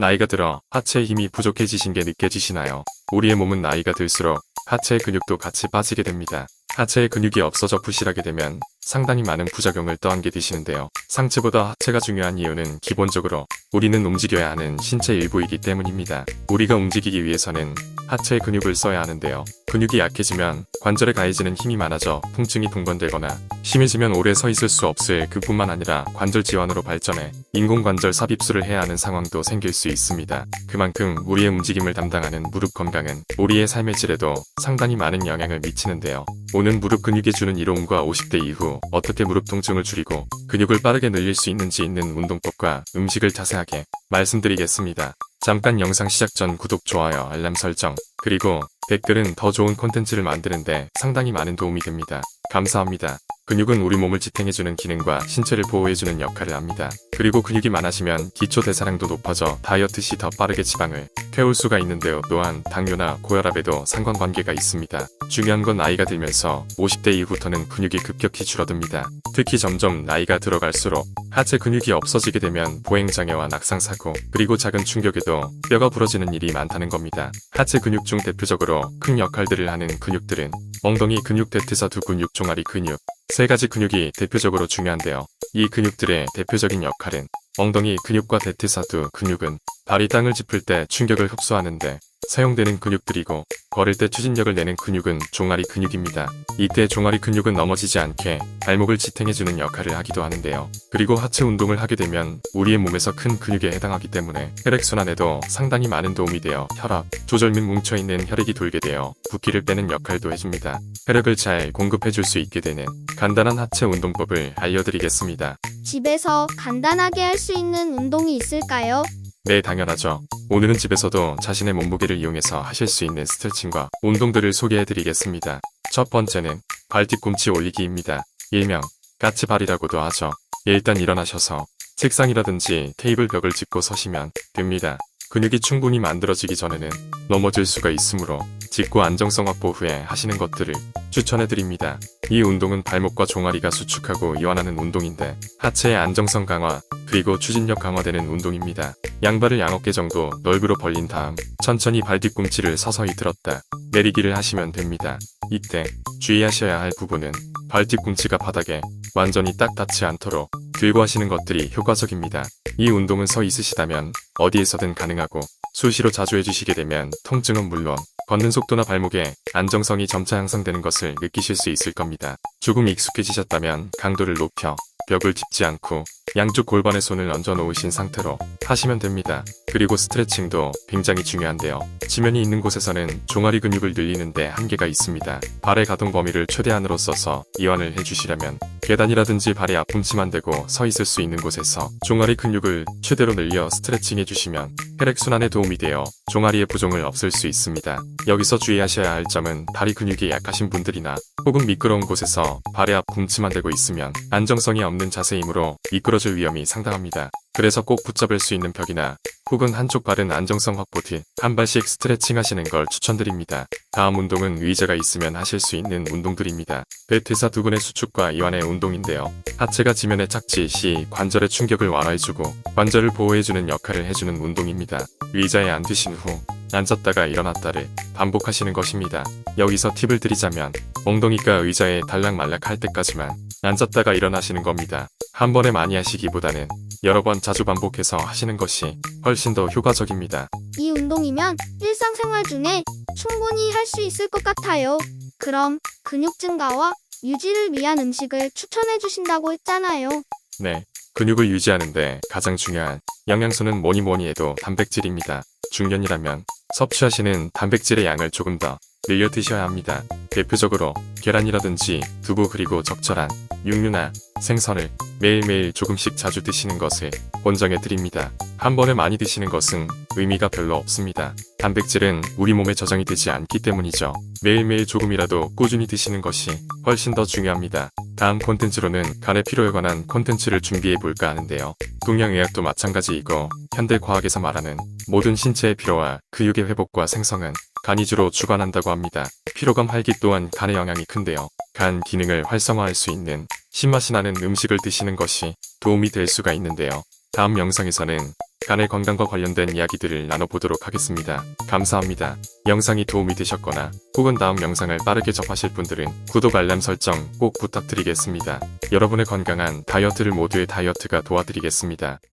나이가 들어 하체의 힘이 부족해지신 게 느껴지시나요? 우리의 몸은 나이가 들수록 하체의 근육도 같이 빠지게 됩니다. 하체의 근육이 없어져 부실하게 되면 상당히 많은 부작용을 떠안게 되시는데요. 상체보다 하체가 중요한 이유는 기본적으로 우리는 움직여야 하는 신체 일부이기 때문입니다. 우리가 움직이기 위해서는 하체의 근육을 써야 하는데요. 근육이 약해지면 관절에 가해지는 힘이 많아져 통증이 동반되거나 심해지면 오래 서 있을 수 없을 그뿐만 아니라 관절 질환으로 발전해 인공관절 삽입술을 해야 하는 상황도 생길 수 있습니다. 그만큼 우리의 움직임을 담당하는 무릎 건강은 우리의 삶의 질에도 상당히 많은 영향을 미치는데요. 오는 무릎 근육에 주는 이로움과 50대 이후 어떻게 무릎 통증을 줄이고 근육을 빠르게 늘릴 수 있는지 있는 운동법과 음식을 자세하게 말씀드리겠습니다. 잠깐 영상 시작 전 구독, 좋아요, 알람 설정, 그리고 댓글은 더 좋은 콘텐츠를 만드는데 상당히 많은 도움이 됩니다. 감사합니다. 근육은 우리 몸을 지탱해주는 기능과 신체를 보호해주는 역할을 합니다. 그리고 근육이 많아지면 기초 대사량도 높아져 다이어트 시 더 빠르게 지방을 태울 수가 있는데요. 또한 당뇨나 고혈압에도 상관관계가 있습니다. 중요한 건 나이가 들면서 50대 이후부터는 근육이 급격히 줄어듭니다. 특히 점점 나이가 들어갈수록 하체 근육이 없어지게 되면 보행장애와 낙상사고 그리고 작은 충격에도 뼈가 부러지는 일이 많다는 겁니다. 하체 근육 중 대표적으로 큰 역할들을 하는 근육들은 엉덩이 근육 대퇴사 두 근육 종아리 근육 세 가지 근육이 대표적으로 중요한데요. 이 근육들의 대표적인 역할은 엉덩이 근육과 대퇴사두 근육은 발이 땅을 짚을 때 충격을 흡수하는데 사용되는 근육들이고 걸을 때 추진력을 내는 근육은 종아리 근육입니다. 이때 종아리 근육은 넘어지지 않게 발목을 지탱해주는 역할을 하기도 하는데요. 그리고 하체 운동을 하게 되면 우리의 몸에서 큰 근육에 해당하기 때문에 혈액순환에도 상당히 많은 도움이 되어 혈압, 조절 및 뭉쳐있는 혈액이 돌게 되어 붓기를 빼는 역할도 해줍니다. 혈액을 잘 공급해줄 수 있게 되는 간단한 하체 운동법을 알려드리겠습니다. 집에서 간단하게 할 수 있는 운동이 있을까요? 네, 당연하죠. 오늘은 집에서도 자신의 몸무게를 이용해서 하실 수 있는 스트레칭과 운동들을 소개해드리겠습니다. 첫 번째는 발뒤꿈치 올리기입니다. 일명 까치발이라고도 하죠. 일단 일어나셔서 책상이라든지 테이블 벽을 짚고 서시면 됩니다. 근육이 충분히 만들어지기 전에는 넘어질 수가 있으므로 짚고 안정성 확보 후에 하시는 것들을 추천해드립니다. 이 운동은 발목과 종아리가 수축하고 이완하는 운동인데 하체의 안정성 강화 그리고 추진력 강화되는 운동입니다. 양발을 양어깨 정도 넓이로 벌린 다음 천천히 발 뒤꿈치를 서서히 들었다 내리기를 하시면 됩니다. 이때 주의하셔야 할 부분은 발 뒤꿈치가 바닥에 완전히 딱 닿지 않도록 들고 하시는 것들이 효과적입니다. 이 운동은 서 있으시다면 어디에서든 가능하고 수시로 자주 해주시게 되면 통증은 물론 걷는 속도나 발목의 안정성이 점차 향상되는 것을 느끼실 수 있을 겁니다. 조금 익숙해지셨다면 강도를 높여 벽을 짚지 않고 양쪽 골반에 손을 얹어 놓으신 상태로 하시면 됩니다. 그리고 스트레칭도 굉장히 중요한데요. 지면이 있는 곳에서는 종아리 근육을 늘리는데 한계가 있습니다. 발의 가동 범위를 최대한으로 써서 이완을 해주시려면 계단이라든지 발이 아픔치만 되고 서 있을 수 있는 곳에서 종아리 근육을 최대로 늘려 스트레칭 해주시면 혈액순환에 도움이 되어 종아리의 부종을 없앨 수 있습니다. 여기서 주의하셔야 할 점은 다리 근육이 약하신 분들이나 혹은 미끄러운 곳에서 발의 앞 굶치만 되고 있으면 안정성이 없는 자세이므로 미끄러질 위험이 상당합니다. 그래서 꼭 붙잡을 수 있는 벽이나 혹은 한쪽 발은 안정성 확보 뒤 한 발씩 스트레칭 하시는 걸 추천드립니다. 다음 운동은 의자가 있으면 하실 수 있는 운동들입니다. 배트사 두근의 수축과 이완의 운동인데요. 하체가 지면에 착지 시 관절의 충격을 완화해주고 관절을 보호해주는 역할을 해주는 운동입니다. 의자에 앉으신 후 앉았다가 일어났다를 반복하시는 것입니다. 여기서 팁을 드리자면 엉덩이가 의자에 달락말락 할 때까지만 앉았다가 일어나시는 겁니다. 한 번에 많이 하시기보다는 여러 번 자주 반복해서 하시는 것이 훨씬 더 효과적입니다. 이 운동이면 일상생활 중에 충분히 할 수 있을 것 같아요. 그럼 근육 증가와 유지를 위한 음식을 추천해 주신다고 했잖아요. 네. 근육을 유지하는데 가장 중요한 영양소는 뭐니 뭐니 해도 단백질입니다. 중년이라면 섭취하시는 단백질의 양을 조금 더 늘려 드셔야 합니다. 대표적으로 계란이라든지 두부 그리고 적절한 육류나 생선을 매일매일 조금씩 자주 드시는 것을 권장해 드립니다. 한 번에 많이 드시는 것은 의미가 별로 없습니다. 단백질은 우리 몸에 저장이 되지 않기 때문이죠. 매일매일 조금이라도 꾸준히 드시는 것이 훨씬 더 중요합니다. 다음 콘텐츠로는 간의 피로에 관한 콘텐츠를 준비해 볼까 하는데요. 동양의학도 마찬가지이고 현대 과학에서 말하는 모든 신체의 피로와 근육의 회복과 생성은 간이 주로 주관한다고 합니다. 피로감 활기 또한 간의 영향이 큰데요. 간 기능을 활성화할 수 있는 신맛이 나는 음식을 드시는 것이 도움이 될 수가 있는데요. 다음 영상에서는 간의 건강과 관련된 이야기들을 나눠보도록 하겠습니다. 감사합니다. 영상이 도움이 되셨거나 혹은 다음 영상을 빠르게 접하실 분들은 구독 알람 설정 꼭 부탁드리겠습니다. 여러분의 건강한 다이어트를 모두의 다이어트가 도와드리겠습니다.